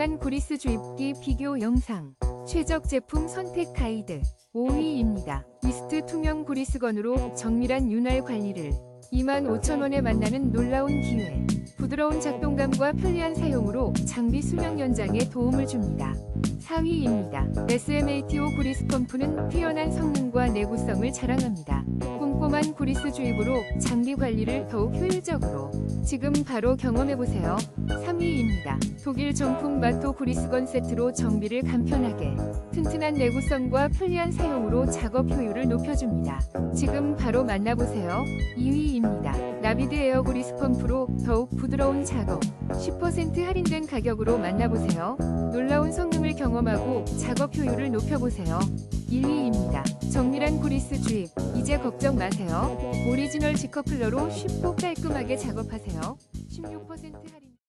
다양한 그리스 주입기 비교 영상, 최적 제품 선택 가이드 5위입니다. 미스트 투명 그리스건으로 정밀한 윤활 관리를 25,000원에 만나는 놀라운 기회. 부드러운 작동감과 편리한 사용으로 장비 수명 연장에 도움을 줍니다. 4위입니다. SMATO 그리스 펌프는 뛰어난 성능과 내구성을 자랑합니다. 꼼꼼한 그리스 주입으로 장비 관리를 더욱 효율적으로 지금 바로 경험해보세요. 3위입니다. 독일 정품 마토 그리스건 세트로 정비를 간편하게 튼튼한 내구성과 편리한 사용으로 작업 효율을 높여줍니다. 지금 바로 만나보세요. 2위입니다. 나비드 에어 그리스 펌프로 더욱 부드러운 작업 10% 할인된 가격으로 만나보세요. 놀라운 성능을 경험하고 작업 효율을 높여보세요. 1위입니다. 그리스 주입 이제 걱정 마세요. 오리지널 지커플러로 쉽고 깔끔하게 작업하세요. 16% 할인